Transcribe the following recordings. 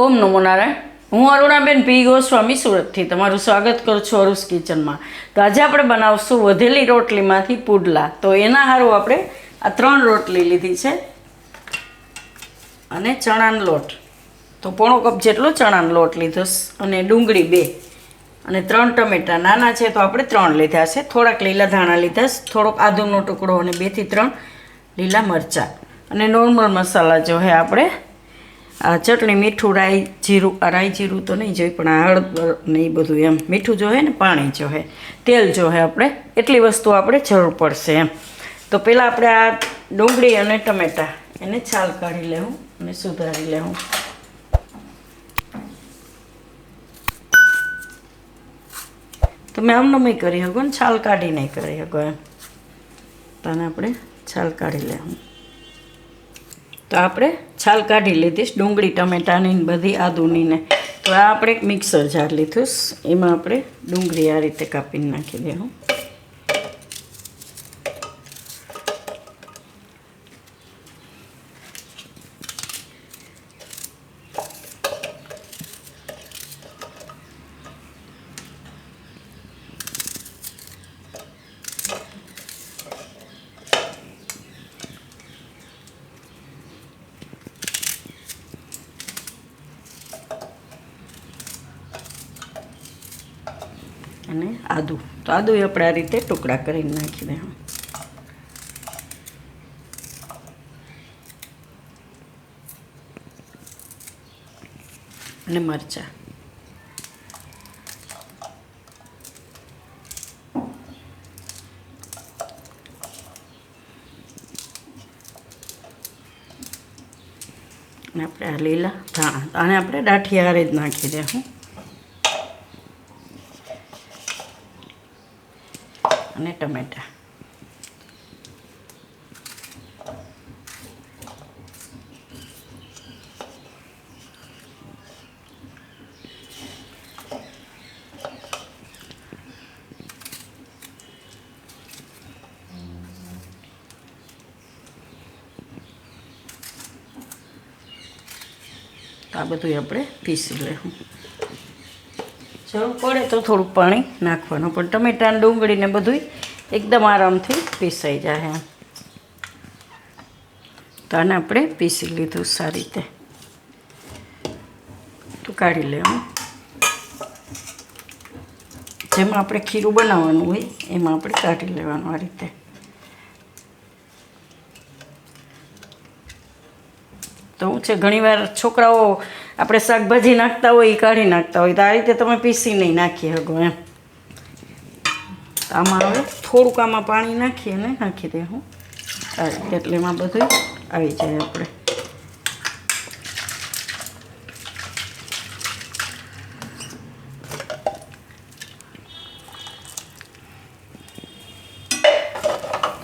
ઓમ નમો નારાયણ. હું અરુણાબેન પી. ગોસ્વામી સુરતથી તમારું સ્વાગત કરું છું અરુસ કિચનમાં. તો આજે આપણે બનાવશું વધેલી રોટલીમાંથી પુડલા. તો એના હારું આપણે આ ત્રણ રોટલી લીધી છે અને ચણાનો લોટ. તો પોણો કપ જેટલો ચણાનો લોટ લીધો અને ડુંગળી બે. અને ત્રણ ટમેટા નાના છે તો આપણે ત્રણ લીધા છે. થોડાક લીલા ધાણા લીધા છે, થોડોક આદુનો ટુકડો અને બેથી ત્રણ લીલા મરચાં. અને નોર્મલ મસાલા જો હે આપણે ચટણી, મીઠું, રાઈ જીરું આ રાઈ જીરું તો નહીં જોઈએ પણ આ હળદર ને એ બધું એમ. મીઠું જોઈએ ને પાણી જોઈએ તેલ જોઈએ આપણે. એટલી વસ્તુ આપણે જરૂર પડશે એમ. તો પહેલાં આપણે આ ડુંગળી અને ટમેટાં એને છાલ કાઢી લેવું અને સુધારી લેવું. તમે આમ નમી કરી શકો ને, છાલ કાઢી નહીં કરી શકો એમ. તને આપણે છાલ કાઢી લેવું. તો આપણે છાલ કાઢી લીધીશ ડુંગળી, ટમેટાની બધી આદુનીને. તો આ આપણે એક મિક્સર જાર લીધું એમાં આપણે ડુંગળી આ રીતે કાપીને નાખી દેવું. અને આદુ. તો આદુ આપણે આ રીતે ટુકડા કરીને નાખી દે અને મરચાં. અને આપણે આ લીલા ધાણા. આને આપણે દાઠી હારે જ નાખી દેવું અને ટમેટા. આ બધું આપણે પીસી લેવું. જરૂર પડે તો થોડું પાણી નાખવાનું. પણ ટમેટાને ડુંગળીને બધું એકદમ આરામથી પીસાઈ જાય એમ. તો આને આપણે પીસી લીધું સારી રીતે. તો કાઢી લેવું. જેમાં આપણે ખીરું બનાવવાનું હોય, એમાં આપણે કાઢી લેવાનું આ રીતે. તો હું છે, ઘણીવાર છોકરાઓ આપણે શાકભાજી નાખતા હોય, એ કાઢી નાખતા હોય, તો આ રીતે તમે પીસી નહીં નાખી શકો એમ. આમાં હવે થોડુંક આમાં પાણી નાખી અને નાખી દે હું. એટલે એમાં બધું આવી જાય આપણે.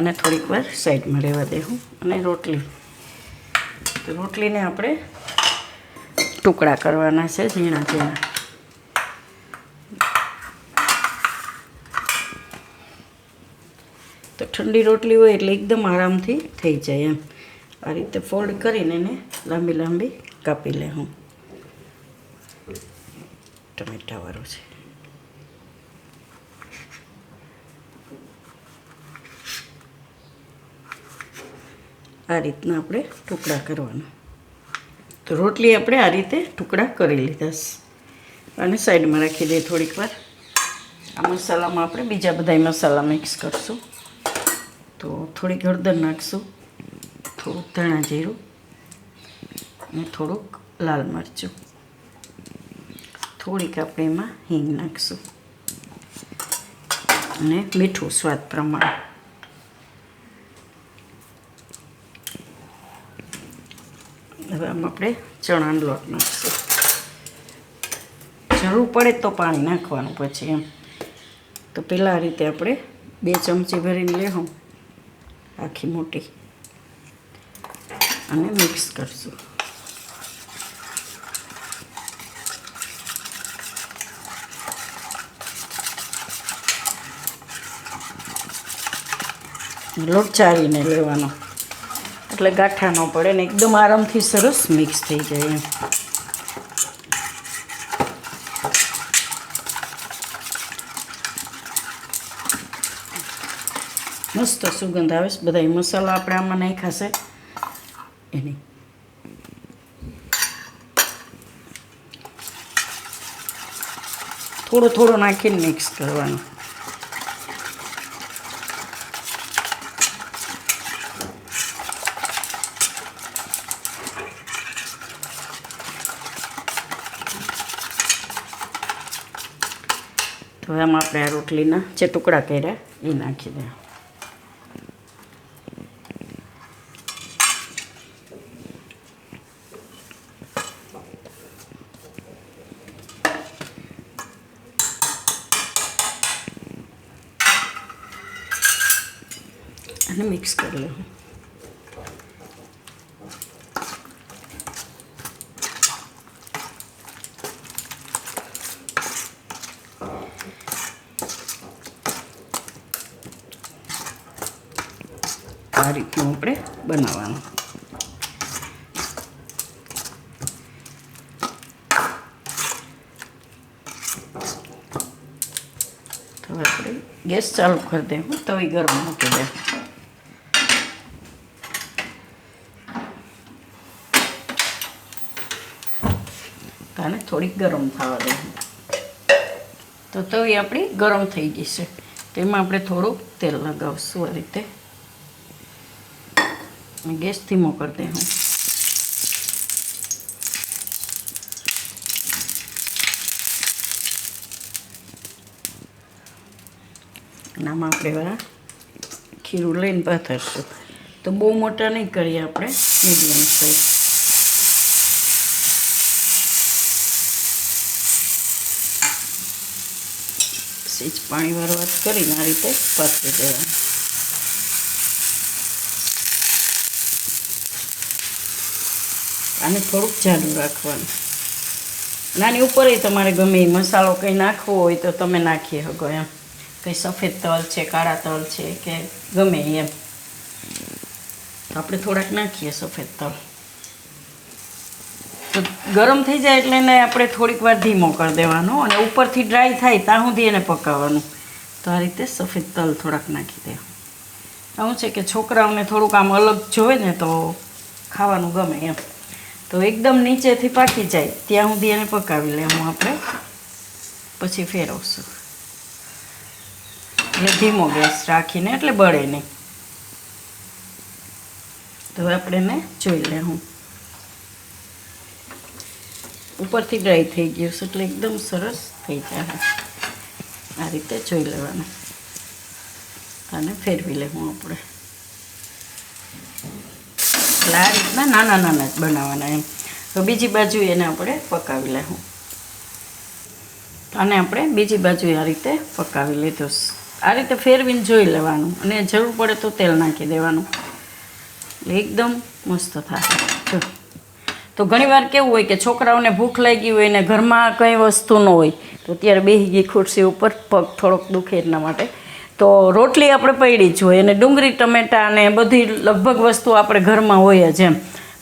અને થોડીક વાર સાઈડમાં રહેવા દેવું અને રોટલી. રોટલીને આપણે ટુકડા કરવાના છે, ઝીણા ઝીણા. ઠંડી રોટલી હોય એટલે એકદમ આરામથી થઈ જાય એમ. આ રીતે ફોલ્ડ કરીને એને લાંબી લાંબી કાપી લે હું. ટમેટાવાળું છે. આ રીતના આપણે ટુકડા કરવાના. તો રોટલી આપણે આ રીતે ટુકડા કરી લીધા અને સાઈડમાં રાખી દઈએ થોડીક વાર. આ મસાલામાં આપણે બીજા બધા મસાલા મિક્સ કરશું. તો થોડીક હળદર નાખશું. થોડુંક ધાણા જીરું અને થોડુંક લાલ મરચું. થોડીક આપણે એમાં હિંગ નાખશું. અને મીઠું સ્વાદ પ્રમાણે. હવે આમ આપણે ચણાનો લોટ નાખીશું. જરૂર પડે તો પાણી નાખવાનું પછી એમ. તો પહેલાં રીતે આપણે બે ચમચી ભરીને લેવું આખી મોટી. અને મિક્સ કરશું. લોટ ચારીને લેવાનો. એટલે ગાંઠા ન પડે ને એકદમ આરામથી સરસ મિક્સ થઈ જાય એમ. મસ્ત સુગંધ આવે છે. બધા મસાલા આપણે આમાં નાખ્યા છે. એની. થોડો થોડો નાખીને મિક્સ કરવાનું. તો આમાં આપણે આ રોટલીના જે ટુકડા કર્યા, એ નાખી દે અને મિક્સ કરી લેવું. આ રીતનું આપણે બનાવવાનું. તો આપણે ગેસ ચાલુ કરી દે તવી ગરમ મૂકી દે આને થોડીક ગરમ થવા દે. તો તવી આપણી ગરમ થઈ ગઈ છે તેમાં આપણે થોડુંક તેલ લગાવશું આ રીતે. ગેસ ધીમો કરી દે હું. નામાં આપણે ખીરું લઈને પાથરશું. તો બહુ મોટા નહીં કરીએ આપણે, મીડિયમ સાઈઝ. સેજ પાણી વાળો કરીને આ રીતે પાથરી દેવાનું. આને થોડુંક જાડું રાખવાનું. નાની ઉપર તમારે ગમે મસાલો કંઈ નાખવો હોય તો તમે નાખી શકો એમ. કંઈ સફેદ તલ છે, કાળા તલ છે કે ગમે એમ. આપણે થોડાક નાખીએ સફેદ તલ. તો ગરમ થઈ જાય એટલે એને આપણે થોડીક વાર ધીમો કરી દેવાનો અને ઉપરથી ડ્રાય થાય ત્યાં સુધી એને પકાવવાનું. તો આ રીતે સફેદ તલ થોડાક નાખી દેવાનું આવું છે કે છોકરાઓને થોડુંક આમ અલગ જોવે ને તો ખાવાનું ગમે એમ. તો એકદમ નીચેથી પાકી જાય, ત્યાં સુધી એને પકાવી લેવું આપણે. પછી ફેરવશું. એટલે ધીમો ગેસ રાખીને એટલે બળે નહીં. તો આપણે એને જોઈ લેવું. ઉપરથી ડ્રાય થઈ ગયું છે, એટલે એકદમ સરસ થઈ જાય આ રીતે જોઈ લેવાનું. અને ફેરવી લેવું આપણે. એટલે આ રીતના નાના નાના જ બનાવવાના એમ. તો બીજી બાજુ એને આપણે પકાવી લેવું. અને આપણે બીજી બાજુ આ રીતે પકાવી લીધો આ રીતે ફેરવીને જોઈ લેવાનું. અને જરૂર પડે તો તેલ નાખી દેવાનું. એટલે એકદમ મસ્ત થાય. જો. તો ઘણીવાર કેવું હોય કે છોકરાઓને ભૂખ લાગી હોય ને ઘરમાં કંઈ વસ્તુ ન હોય, તો ત્યારે બેસી ગઈ ખુરશી ઉપર પગ થોડોક દુખે એટલા માટે. તો રોટલી આપણે પડી જ હોય અને ડુંગળી, ટમેટાં અને બધી લગભગ વસ્તુ આપણે ઘરમાં હોય જ એમ,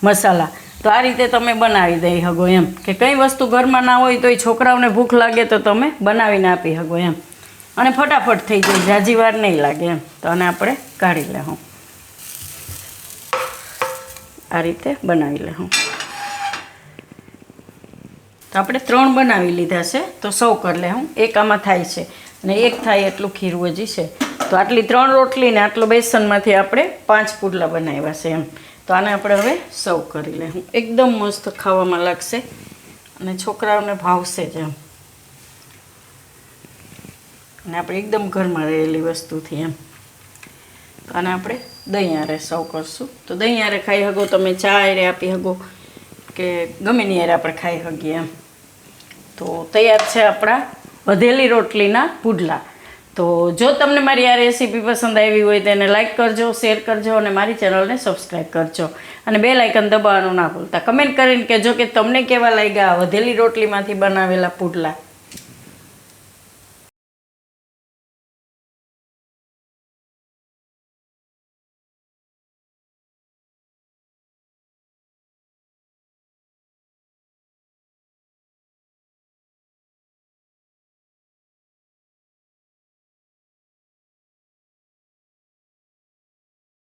મસાલા. તો આ રીતે તમે બનાવી દઈ શકો એમ, કે કઈ વસ્તુ ઘરમાં ના હોય તો એ છોકરાઓને ભૂખ લાગે તો તમે બનાવીને આપી શકો એમ. અને ફટાફટ થઈ જાય, જાજી નહીં લાગે એમ. તો આને આપણે કાઢી લેવું આ રીતે બનાવી લેવું આપણે ત્રણ બનાવી લીધા છે, તો સૌ કરી લે હું. એક આમાં થાય છે અને એક થાય એટલું ખીરું હજી છે. તો આટલી ત્રણ રોટલી ને આટલો બેસનમાંથી આપણે પાંચ પુડલા બનાવ્યા છે એમ. તો આને આપણે હવે સૌ કરી લે હું. એકદમ મસ્ત ખાવામાં લાગશે અને છોકરાઓને ભાવશે જ એમ. અને આપણે એકદમ ઘરમાં રહેલી વસ્તુથી એમ. આને આપણે દહીં આરે સૌ કરશું. તો દહીં આરે ખાઈ શકો તમે ચા હારે આપી શકો કે ગમે ની આપણે ખાઈ શકીએ એમ. તો તૈયાર છે આપણા વધેલી રોટલીના પુડલા. તો જો તમને મારી આ રેસીપી પસંદ આવી હોય તો એને લાઇક કરજો, શેર કરજો અને મારી ચેનલને સબસ્ક્રાઈબ કરજો. અને બે લાઇકન દબાવવાનું ના ભૂલતા. કમેન્ટ કરીને કહેજો કે તમને કેવા લાગ્યા વધેલી રોટલીમાંથી બનાવેલા પુડલા.